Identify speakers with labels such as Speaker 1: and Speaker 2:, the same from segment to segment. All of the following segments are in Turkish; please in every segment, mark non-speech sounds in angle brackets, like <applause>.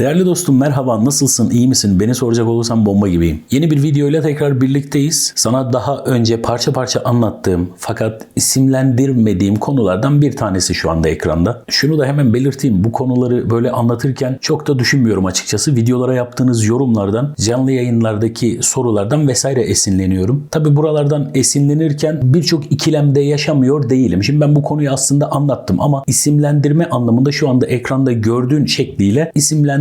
Speaker 1: Değerli dostum merhaba nasılsın iyi misin beni soracak olursan bomba gibiyim. Yeni bir video ile tekrar birlikteyiz. Sana daha önce parça parça anlattığım fakat isimlendirmediğim konulardan bir tanesi şu anda ekranda. Şunu da hemen belirteyim bu konuları böyle anlatırken çok da düşünmüyorum açıkçası. Videolara yaptığınız yorumlardan, canlı yayınlardaki sorulardan vesaire esinleniyorum. Tabi buralardan esinlenirken birçok ikilemde yaşamıyor değilim. Şimdi ben bu konuyu aslında anlattım ama isimlendirme anlamında şu anda ekranda gördüğün şekliyle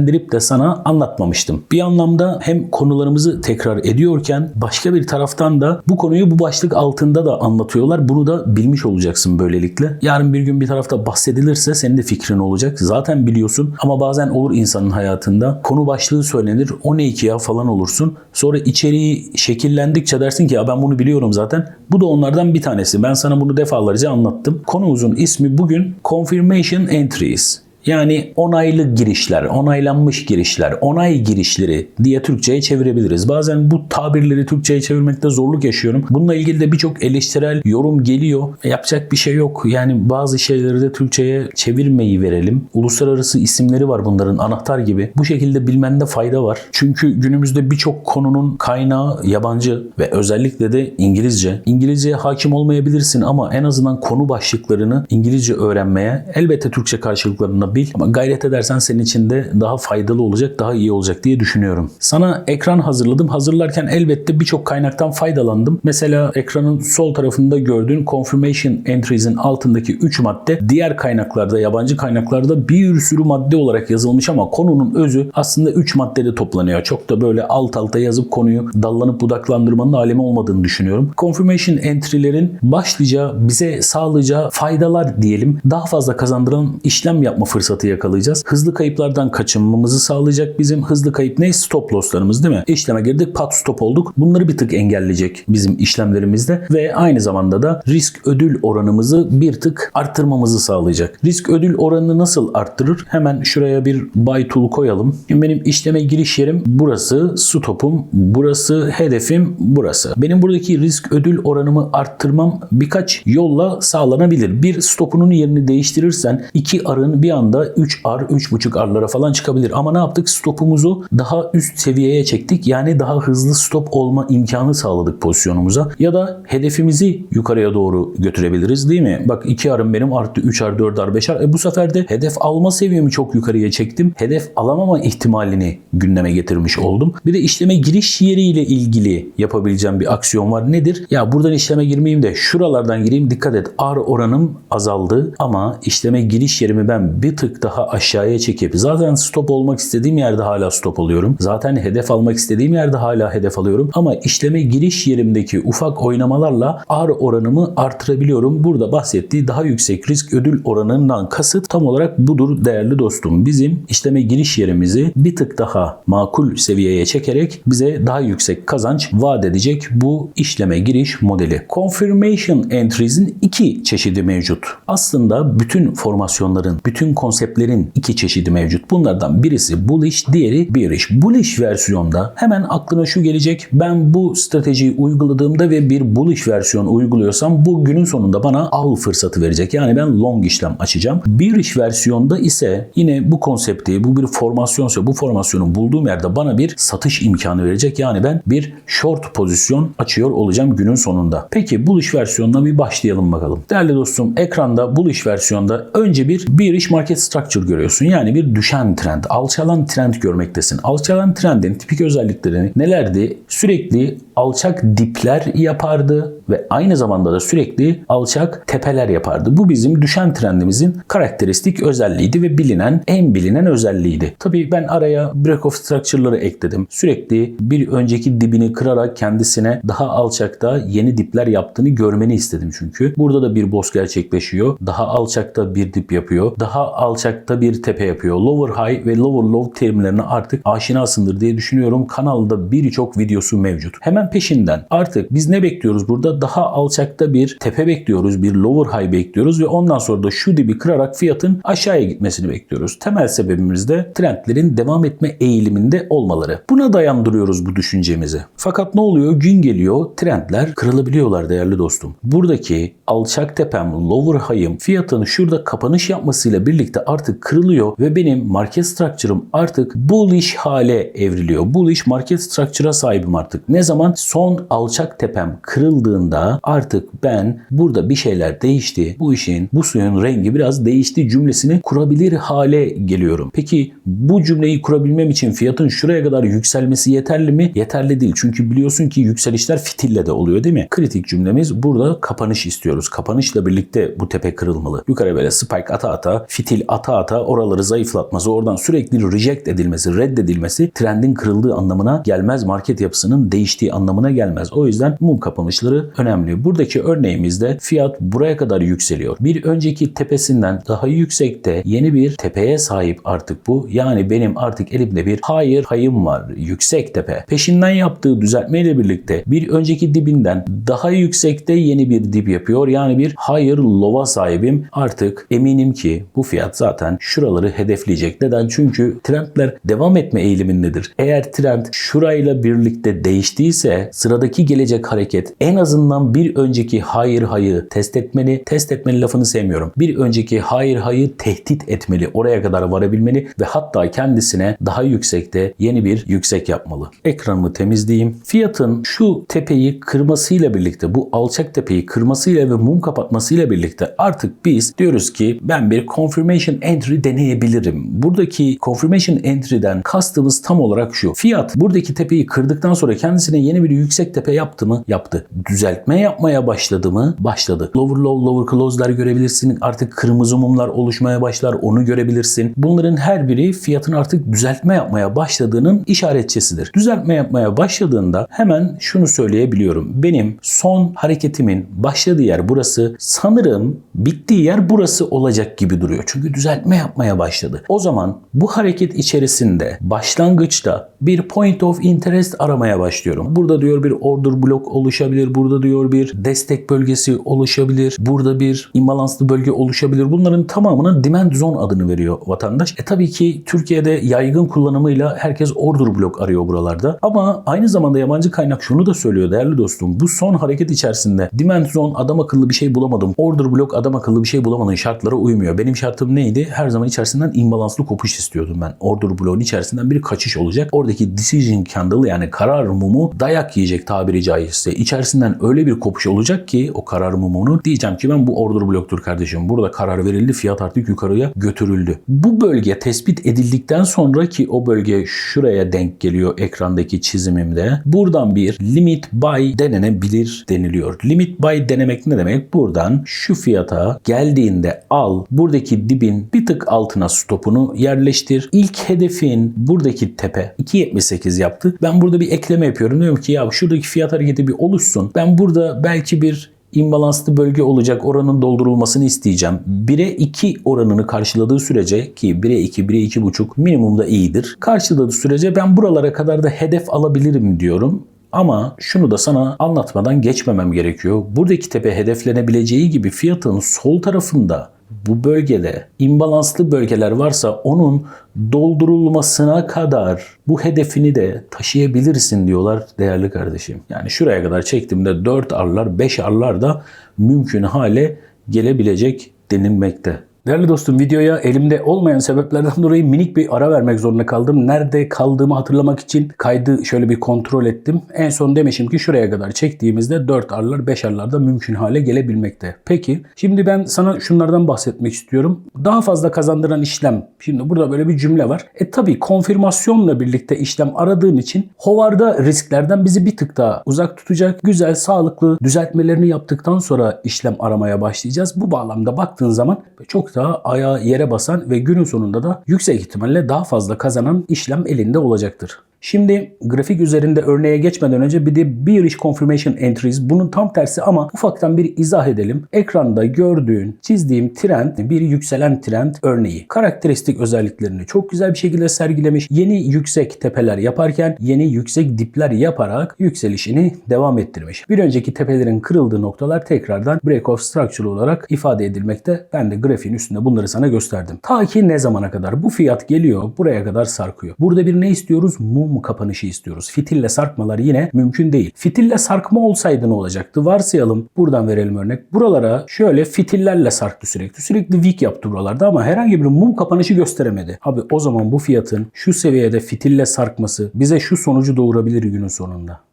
Speaker 1: isimlendirip de sana anlatmamıştım. Bir anlamda hem konularımızı tekrar ediyorken başka bir taraftan da bu konuyu bu başlık altında da anlatıyorlar. Bunu da bilmiş olacaksın böylelikle. Yarın bir gün bir tarafta bahsedilirse senin de fikrin olacak. Zaten biliyorsun ama bazen olur insanın hayatında. Konu başlığı söylenir. O ne ki ya falan olursun. Sonra içeriği şekillendikçe dersin ki ya ben bunu biliyorum zaten. Bu da onlardan bir tanesi. Ben sana bunu defalarca anlattım. Konumuzun ismi bugün Confirmation Entries. Yani onaylı girişler, onaylanmış girişler, onay girişleri diye Türkçe'ye çevirebiliriz. Bazen bu tabirleri Türkçe'ye çevirmekte zorluk yaşıyorum. Bununla ilgili de birçok eleştirel yorum geliyor. Yapacak bir şey yok. Yani bazı şeyleri de Türkçe'ye çevirmeyi verelim. Uluslararası isimleri var bunların anahtar gibi. Bu şekilde bilmende fayda var. Çünkü günümüzde birçok konunun kaynağı yabancı ve özellikle de İngilizce. İngilizceye hakim olmayabilirsin ama en azından konu başlıklarını İngilizce öğrenmeye elbette Türkçe karşılıklarına bil ama gayret edersen senin için de daha faydalı olacak, daha iyi olacak diye düşünüyorum. Sana ekran hazırladım. Hazırlarken elbette birçok kaynaktan faydalandım. Mesela ekranın sol tarafında gördüğün confirmation entries'in altındaki 3 madde diğer kaynaklarda, yabancı kaynaklarda bir sürü madde olarak yazılmış ama konunun özü aslında 3 maddede toplanıyor. Çok da böyle alt alta yazıp konuyu dallanıp budaklandırmanın alemi olmadığını düşünüyorum. Confirmation entry'lerin başlıca bize sağlayacağı faydalar diyelim daha fazla kazandıran işlem yapma fırsatı yakalayacağız. Hızlı kayıplardan kaçınmamızı sağlayacak bizim hızlı kayıp ne? Stop losslarımız değil mi? İşleme girdik pat stop olduk. Bunları bir tık engelleyecek bizim işlemlerimizde ve aynı zamanda da risk ödül oranımızı bir tık arttırmamızı sağlayacak. Risk ödül oranını nasıl arttırır? Hemen şuraya bir buy tool koyalım. Şimdi benim işleme giriş yerim burası, stopum, burası hedefim, burası. Benim buradaki risk ödül oranımı arttırmam birkaç yolla sağlanabilir. Bir stopunun yerini değiştirirsen iki arın bir anda 3 ar, 3.5 arlara falan çıkabilir. Ama ne yaptık? Stopumuzu daha üst seviyeye çektik. Yani daha hızlı stop olma imkanı sağladık pozisyonumuza. Ya da hedefimizi yukarıya doğru götürebiliriz değil mi? Bak 2 arım benim arttı 3 ar, 4 ar, 5 ar. E bu sefer de hedef alma seviyemi çok yukarıya çektim. Hedef alamama ihtimalini gündeme getirmiş oldum. Bir de işleme giriş yeriyle ilgili yapabileceğim bir aksiyon var. Nedir? Ya buradan işleme girmeyeyim de şuralardan gireyim. Dikkat et ar oranım azaldı ama işleme giriş yerimi ben bir tık daha aşağıya çekip zaten stop olmak istediğim yerde hala stop oluyorum. Zaten hedef almak istediğim yerde hala hedef alıyorum. Ama işleme giriş yerimdeki ufak oynamalarla ar oranımı artırabiliyorum. Burada bahsettiği daha yüksek risk ödül oranından kasıt tam olarak budur değerli dostum. Bizim işleme giriş yerimizi bir tık daha makul seviyeye çekerek bize daha yüksek kazanç vaat edecek bu işleme giriş modeli. Confirmation Entries'in iki çeşidi mevcut. Aslında bütün formasyonların, bütün konseptlerin iki çeşidi mevcut. Bunlardan birisi bullish, diğeri bearish. Bullish versiyonda hemen aklına şu gelecek. Ben bu stratejiyi uyguladığımda ve bir bullish versiyon uyguluyorsam bu günün sonunda bana al fırsatı verecek. Yani ben long işlem açacağım. Bearish versiyonda ise yine bu konsepti, bu bir formasyonsa bu formasyonu bulduğum yerde bana bir satış imkanı verecek. Yani ben bir short pozisyon açıyor olacağım günün sonunda. Peki bullish versiyonuna bir başlayalım bakalım. Değerli dostum ekranda bullish versiyonda önce bir bearish market structure görüyorsun. Yani bir düşen trend, alçalan trend görmektesin. Alçalan trendin tipik özelliklerini nelerdi? Sürekli alçak dipler yapardı ve aynı zamanda da sürekli alçak tepeler yapardı. Bu bizim düşen trendimizin karakteristik özelliğiydi ve bilinen, en bilinen özelliğiydi. Tabii ben araya break of structure'ları ekledim. Sürekli bir önceki dibini kırarak kendisine daha alçakta yeni dipler yaptığını görmeni istedim çünkü. Burada da bir boss gerçekleşiyor. Daha alçakta bir dip yapıyor. Daha alçakta bir tepe yapıyor. Lower high ve lower low terimlerine artık aşinasındır diye düşünüyorum. Kanalda birçok videosu mevcut. Hemen peşinden artık biz ne bekliyoruz burada? Daha alçakta bir tepe bekliyoruz. Bir lower high bekliyoruz ve ondan sonra da şu dibi kırarak fiyatın aşağıya gitmesini bekliyoruz. Temel sebebimiz de trendlerin devam etme eğiliminde olmaları. Buna dayandırıyoruz bu düşüncemizi. Fakat ne oluyor? Gün geliyor trendler kırılabiliyorlar değerli dostum. Buradaki alçak tepem, lower high'ım fiyatın şurada kapanış yapmasıyla birlikte artık kırılıyor ve benim market structure'ım artık bullish hale evriliyor. Bullish market structure'a sahibim artık. Ne zaman son alçak tepem kırıldığında artık ben burada bir şeyler değişti. Bu işin, bu suyun rengi biraz değişti cümlesini kurabilir hale geliyorum. Peki bu cümleyi kurabilmem için fiyatın şuraya kadar yükselmesi yeterli mi? Yeterli değil. Çünkü biliyorsun ki yükselişler fitille de oluyor değil mi? Kritik cümlemiz burada kapanış istiyoruz. Kapanışla birlikte bu tepe kırılmalı. Yukarı böyle spike ata ata, fitil ata ata oraları zayıflatması, oradan sürekli reject edilmesi, reddedilmesi trendin kırıldığı anlamına gelmez. Market yapısının değiştiği anlamına gelmez. O yüzden mum kapanışları önemli. Buradaki örneğimizde fiyat buraya kadar yükseliyor. Bir önceki tepesinden daha yüksekte yeni bir tepeye sahip artık bu. Yani benim artık elimde bir higher high'ım var. Yüksek tepe. Peşinden yaptığı düzeltmeyle birlikte bir önceki dibinden daha yüksekte yeni bir dip yapıyor. Yani bir higher low'a sahibim. Artık eminim ki bu fiyat zaten şuraları hedefleyecek. Neden? Çünkü trendler devam etme eğilimindedir. Eğer trend şurayla birlikte değiştiyse sıradaki gelecek hareket en azından bir önceki higher high'ı test etmeli. Test etmeli lafını sevmiyorum. Bir önceki higher high'ı tehdit etmeli. Oraya kadar varabilmeli ve hatta kendisine daha yüksekte yeni bir yüksek yapmalı. Ekranımı temizleyeyim. Fiyatın şu tepeyi kırmasıyla birlikte bu alçak tepeyi kırmasıyla ve mum kapatmasıyla birlikte artık biz diyoruz ki ben bir confirmation entry deneyebilirim. Buradaki confirmation entry'den kastımız tam olarak şu. Fiyat buradaki tepeyi kırdıktan sonra kendisine yeni bir yüksek tepe yaptı mı? Yaptı. Düzeltme yapmaya başladı mı? Başladı. Lower low, lower close'lar görebilirsin. Artık kırmızı mumlar oluşmaya başlar. Onu görebilirsin. Bunların her biri fiyatın artık düzeltme yapmaya başladığının işaretçisidir. Düzeltme yapmaya başladığında hemen şunu söyleyebiliyorum. Benim son hareketimin başladığı yer burası. Sanırım bittiği yer burası olacak gibi duruyor. Çünkü düzeltme yapmaya başladı. O zaman bu hareket içerisinde başlangıçta bir point of interest aramaya başlıyorum. Burada diyor bir order block oluşabilir. Burada diyor bir destek bölgesi oluşabilir. Burada bir imbalanslı bölge oluşabilir. Bunların tamamına demand zone adını veriyor vatandaş. E tabii ki Türkiye'de yaygın kullanımıyla herkes order block arıyor buralarda. Ama aynı zamanda yabancı kaynak şunu da söylüyor değerli dostum. Bu son hareket içerisinde demand zone adam akıllı bir şey bulamadım. Order block adam akıllı bir şey bulamadın şartlara uymuyor. Benim şartım neydi? Her zaman içerisinden imbalanslı kopuş istiyordum ben. Order block'un içerisinden bir kaçış olacak. Oradaki decision candle yani karar mumu dayak yiyecek tabiri caizse. İçerisinden öyle bir kopuş olacak ki o karar mumunu diyeceğim ki ben bu order block'tur kardeşim. Burada karar verildi. Fiyat artık yukarıya götürüldü. Bu bölge tespit edildikten sonra ki o bölge şuraya denk geliyor ekrandaki çizimimde. Buradan bir limit buy denenebilir deniliyor. Limit buy denemek ne demek? Buradan şu fiyata geldiğinde al. Buradaki dibin bir tık altına stopunu yerleştir. İlk hedefin buradaki tepe 2.78 yaptı. Ben burada bir ekleme yapıyorum. Diyorum ki ya şuradaki fiyat hareketi bir oluşsun. Ben burada belki bir imbalanslı bölge olacak oranın doldurulmasını isteyeceğim. 1'e 2 oranını karşıladığı sürece ki 1'e 2, 1'e 2,5 minimumda iyidir. Karşıladığı sürece ben buralara kadar da hedef alabilirim diyorum. Ama şunu da sana anlatmadan geçmemem gerekiyor. Buradaki tepe hedeflenebileceği gibi fiyatın sol tarafında bu bölgede imbalanslı bölgeler varsa onun doldurulmasına kadar bu hedefini de taşıyabilirsin diyorlar değerli kardeşim. Yani şuraya kadar çektiğimde 4 arlar 5 arlar da mümkün hale gelebilecek denilmekte. Değerli dostum videoya elimde olmayan sebeplerden <laughs> dolayı minik bir ara vermek zorunda kaldım. Nerede kaldığımı hatırlamak için kaydı şöyle bir kontrol ettim. En son demişim ki şuraya kadar çektiğimizde 4 arlar 5 arlar da mümkün hale gelebilmekte. Peki şimdi ben sana şunlardan bahsetmek istiyorum. Daha fazla kazandıran işlem. Şimdi burada böyle bir cümle var. E tabi konfirmasyonla birlikte işlem aradığın için hovarda risklerden bizi bir tık daha uzak tutacak. Güzel, sağlıklı düzeltmelerini yaptıktan sonra işlem aramaya başlayacağız. Bu bağlamda baktığın zaman çok daha ayağı yere basan ve günün sonunda da yüksek ihtimalle daha fazla kazanan işlem elinde olacaktır. Şimdi grafik üzerinde örneğe geçmeden önce bir de bearish confirmation entries bunun tam tersi ama ufaktan bir izah edelim. Ekranda gördüğün, çizdiğim trend bir yükselen trend örneği. Karakteristik özelliklerini çok güzel bir şekilde sergilemiş. Yeni yüksek tepeler yaparken yeni yüksek dipler yaparak yükselişini devam ettirmiş. Bir önceki tepelerin kırıldığı noktalar tekrardan break of structure olarak ifade edilmekte. Ben de grafiğin üstünde bunları sana gösterdim. Ta ki ne zamana kadar? Bu fiyat geliyor buraya kadar sarkıyor. Burada bir ne istiyoruz? Mum mum kapanışı istiyoruz. Fitille sarkmalar yine mümkün değil. Fitille sarkma olsaydı ne olacaktı? Varsayalım buradan verelim örnek. Buralara şöyle fitillerle sarktı sürekli. Sürekli wick yaptı buralarda ama herhangi bir mum kapanışı gösteremedi. Abi o zaman bu fiyatın şu seviyede fitille sarkması bize şu sonucu doğurabilir günün sonunda.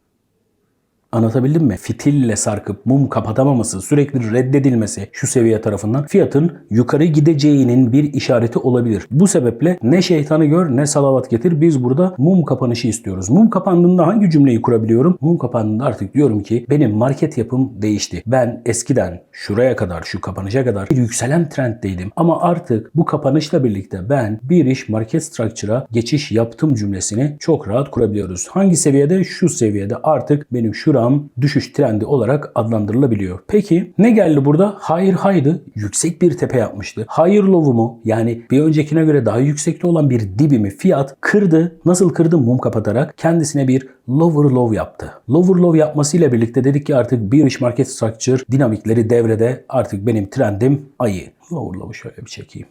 Speaker 1: Anlatabildim mi? Fitille sarkıp mum kapatamaması, sürekli reddedilmesi şu seviye tarafından fiyatın yukarı gideceğinin bir işareti olabilir. Bu sebeple ne şeytanı gör ne salavat getir biz burada mum kapanışı istiyoruz. Mum kapandığında hangi cümleyi kurabiliyorum? Mum kapandığında artık diyorum ki benim market yapım değişti. Ben eskiden şuraya kadar şu kapanışa kadar bir yükselen trenddeydim. Ama artık bu kapanışla birlikte ben bir iş market structure'a geçiş yaptım cümlesini çok rahat kurabiliyoruz. Hangi seviyede? Şu seviyede artık benim şuram düşüş trendi olarak adlandırılabiliyor. Peki ne geldi burada? Hayır haydı. Yüksek bir tepe yapmıştı. Hayır lovumu yani bir öncekine göre daha yüksekte olan bir dibimi fiyat kırdı. Nasıl kırdı? Mum kapatarak kendisine bir lower low yaptı. Lower low yapmasıyla birlikte dedik ki artık bearish market structure dinamikleri devrede. Artık benim trendim ayı. Lower low'u şöyle bir çekeyim.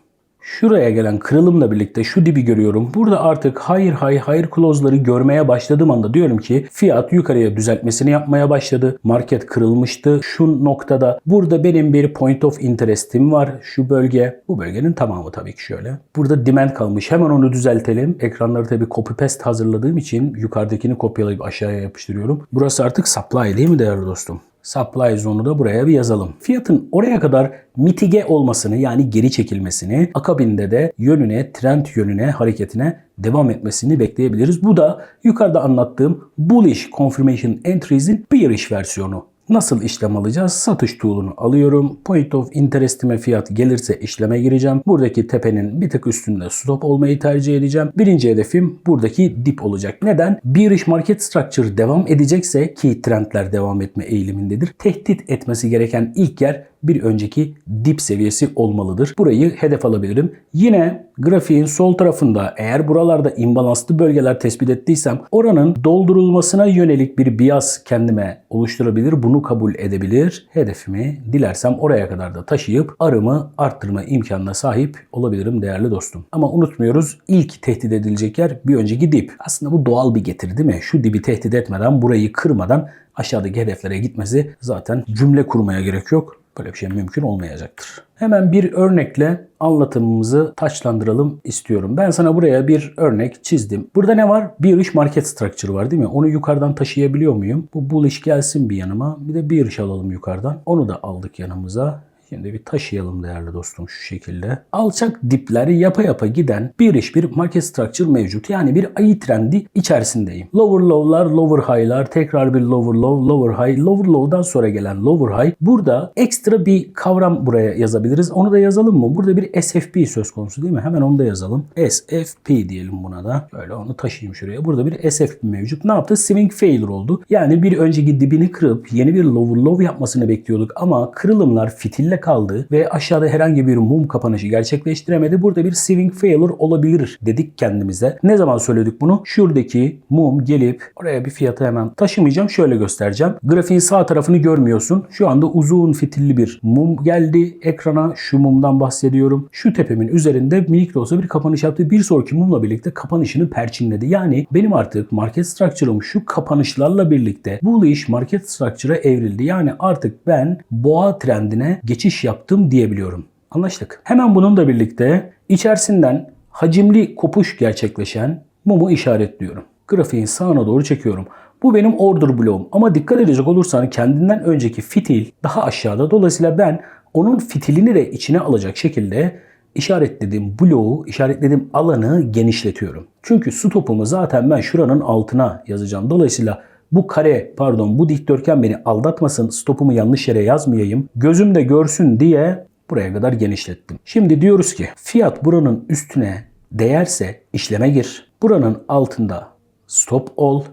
Speaker 1: Şuraya gelen kırılımla birlikte şu dibi görüyorum. Burada artık hayır hayır hayır clause'ları görmeye başladığım anda diyorum ki fiyat yukarıya düzeltmesini yapmaya başladı. Market kırılmıştı. Şu noktada burada benim bir point of interest'im var. Şu bölge. Bu bölgenin tamamı tabii ki şöyle. Burada demand kalmış. Hemen onu düzeltelim. Ekranları tabii copy paste hazırladığım için yukarıdakini kopyalayıp aşağıya yapıştırıyorum. Burası artık supply değil mi değerli dostum? Supply zone'u da buraya bir yazalım. Fiyatın oraya kadar mitige olmasını yani geri çekilmesini akabinde de yönüne, trend yönüne, hareketine devam etmesini bekleyebiliriz. Bu da yukarıda anlattığım bullish confirmation entries'in bearish versiyonu. Nasıl işlem alacağız? Satış tool'unu alıyorum. Point of interest'ime fiyat gelirse işleme gireceğim. Buradaki tepenin bir tık üstünde stop olmayı tercih edeceğim. Birinci hedefim buradaki dip olacak. Neden? Bearish market structure devam edecekse ki trendler devam etme eğilimindedir. Tehdit etmesi gereken ilk yer bir önceki dip seviyesi olmalıdır. Burayı hedef alabilirim. Yine grafiğin sol tarafında eğer buralarda imbalanslı bölgeler tespit ettiysem oranın doldurulmasına yönelik bir bias kendime oluşturabilir. Bunu kabul edebilir. Hedefimi dilersem oraya kadar da taşıyıp arımı arttırma imkanına sahip olabilirim değerli dostum. Ama unutmuyoruz ilk tehdit edilecek yer bir önceki dip. Aslında bu doğal bir getiri değil mi? Şu dibi tehdit etmeden burayı kırmadan aşağıdaki hedeflere gitmesi zaten cümle kurmaya gerek yok. Böyle bir şey mümkün olmayacaktır. Hemen bir örnekle anlatımımızı taçlandıralım istiyorum. Ben sana buraya bir örnek çizdim. Burada ne var? Bearish market structure var değil mi? Onu yukarıdan taşıyabiliyor muyum? Bu bullish gelsin bir yanıma. Bir de bearish alalım yukarıdan. Onu da aldık yanımıza. Şimdi bir taşıyalım değerli dostum şu şekilde. Alçak dipleri yapa yapa giden bir iş bir market structure mevcut. Yani bir ayı trendi içerisindeyim. Lower low'lar, lower high'lar, tekrar bir lower low, lower high, lower low'dan sonra gelen lower high. Burada ekstra bir kavram buraya yazabiliriz. Onu da yazalım mı? Burada bir SFP söz konusu değil mi? Hemen onu da yazalım. SFP diyelim buna da. Böyle onu taşıyayım şuraya. Burada bir SFP mevcut. Ne yaptı? Swing failure oldu. Yani bir önceki dibini kırıp yeni bir lower low yapmasını bekliyorduk ama kırılımlar fitille kaldı ve aşağıda herhangi bir mum kapanışı gerçekleştiremedi. Burada bir swing failure olabilir dedik kendimize. Ne zaman söyledik bunu? Şuradaki mum gelip oraya bir fiyatı hemen taşımayacağım. Şöyle göstereceğim. Grafiğin sağ tarafını görmüyorsun. Şu anda uzun fitilli bir mum geldi ekrana. Şu mumdan bahsediyorum. Şu tepemin üzerinde minik de olsa bir kapanış yaptı. Bir sonraki mumla birlikte kapanışını perçinledi. Yani benim artık market structure'ım şu kapanışlarla birlikte bullish market structure'a evrildi. Yani artık ben boğa trendine geçiş yaptım diyebiliyorum. Anlaştık. Hemen bununla birlikte içerisinden hacimli kopuş gerçekleşen mumu işaretliyorum. Grafiğin sağına doğru çekiyorum. Bu benim order bloğum ama dikkat edecek olursan kendinden önceki fitil daha aşağıda. Dolayısıyla ben onun fitilini de içine alacak şekilde işaretlediğim bloğu, işaretlediğim alanı genişletiyorum. Çünkü stopumu zaten ben şuranın altına yazacağım. Dolayısıyla bu kare pardon bu dikdörtgen beni aldatmasın stopumu yanlış yere yazmayayım. Gözüm de görsün diye buraya kadar genişlettim. Şimdi diyoruz ki fiyat buranın üstüne değerse işleme gir. Buranın altında stop ol.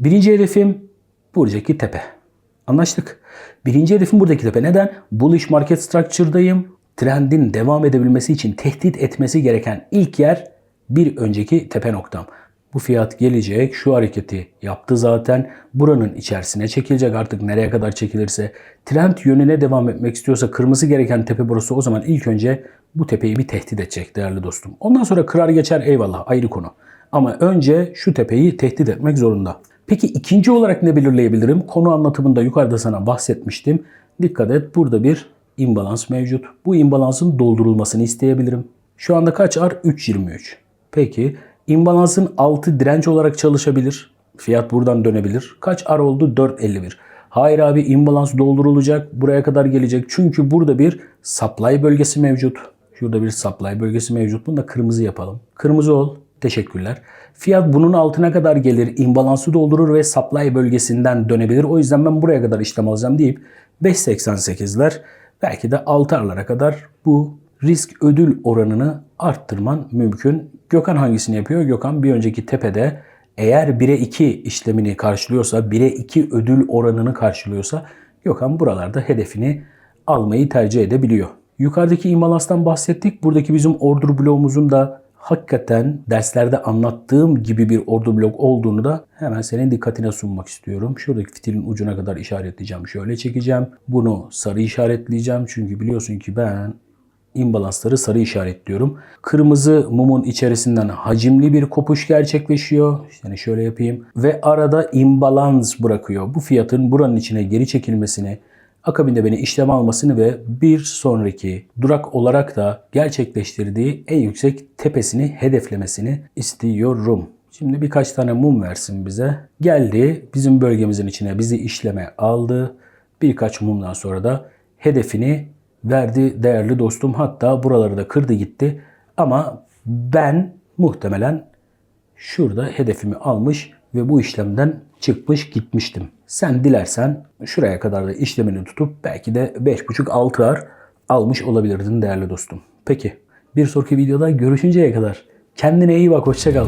Speaker 1: Birinci hedefim buradaki tepe. Anlaştık. Birinci hedefim buradaki tepe. Neden? Bullish market structure'dayım. Trendin devam edebilmesi için tehdit etmesi gereken ilk yer bir önceki tepe noktam. Bu fiyat gelecek. Şu hareketi yaptı zaten. Buranın içerisine çekilecek artık nereye kadar çekilirse. Trend yönüne devam etmek istiyorsa kırması gereken tepe burası. O zaman ilk önce bu tepeyi bir tehdit edecek değerli dostum. Ondan sonra kırar geçer eyvallah ayrı konu. Ama önce şu tepeyi tehdit etmek zorunda. Peki ikinci olarak ne belirleyebilirim? Konu anlatımında yukarıda sana bahsetmiştim. Dikkat et burada bir imbalans mevcut. Bu imbalansın doldurulmasını isteyebilirim. Şu anda kaç ar? 3.23. Peki imbalansın altı direnç olarak çalışabilir. Fiyat buradan dönebilir. Kaç ar oldu? 4.51. Hayır abi imbalans doldurulacak. Buraya kadar gelecek. Çünkü burada bir supply bölgesi mevcut. Şurada bir supply bölgesi mevcut. Bunu da kırmızı yapalım. Kırmızı ol. Teşekkürler. Fiyat bunun altına kadar gelir, imbalansı doldurur ve supply bölgesinden dönebilir. O yüzden ben buraya kadar işlem alacağım deyip 5.88'ler belki de 6'arlara kadar bu risk ödül oranını arttırman mümkün. Gökhan hangisini yapıyor? Gökhan bir önceki tepede eğer 1'e 2 işlemini karşılıyorsa, 1'e 2 ödül oranını karşılıyorsa Gökhan buralarda hedefini almayı tercih edebiliyor. Yukarıdaki imbalanstan bahsettik. Buradaki bizim order bloğumuzun da hakikaten derslerde anlattığım gibi bir order blok olduğunu da hemen senin dikkatine sunmak istiyorum. Şuradaki fitilin ucuna kadar işaretleyeceğim. Şöyle çekeceğim. Bunu sarı işaretleyeceğim. Çünkü biliyorsun ki ben imbalansları sarı işaretliyorum. Kırmızı mumun içerisinden hacimli bir kopuş gerçekleşiyor. Yani şöyle yapayım. Ve arada imbalans bırakıyor. Bu fiyatın buranın içine geri çekilmesini, akabinde beni işlem almasını ve bir sonraki durak olarak da gerçekleştirdiği en yüksek tepesini hedeflemesini istiyorum. Şimdi birkaç tane mum versin bize. Geldi bizim bölgemizin içine bizi işleme aldı. Birkaç mumdan sonra da hedefini verdi değerli dostum. Hatta buraları da kırdı gitti. Ama ben muhtemelen şurada hedefimi almış ve bu işlemden çıkmış gitmiştim. Sen dilersen şuraya kadar da işlemini tutup belki de 5.5-6 ar almış olabilirdin değerli dostum. Peki bir sonraki videoda görüşünceye kadar kendine iyi bak hoşça kal.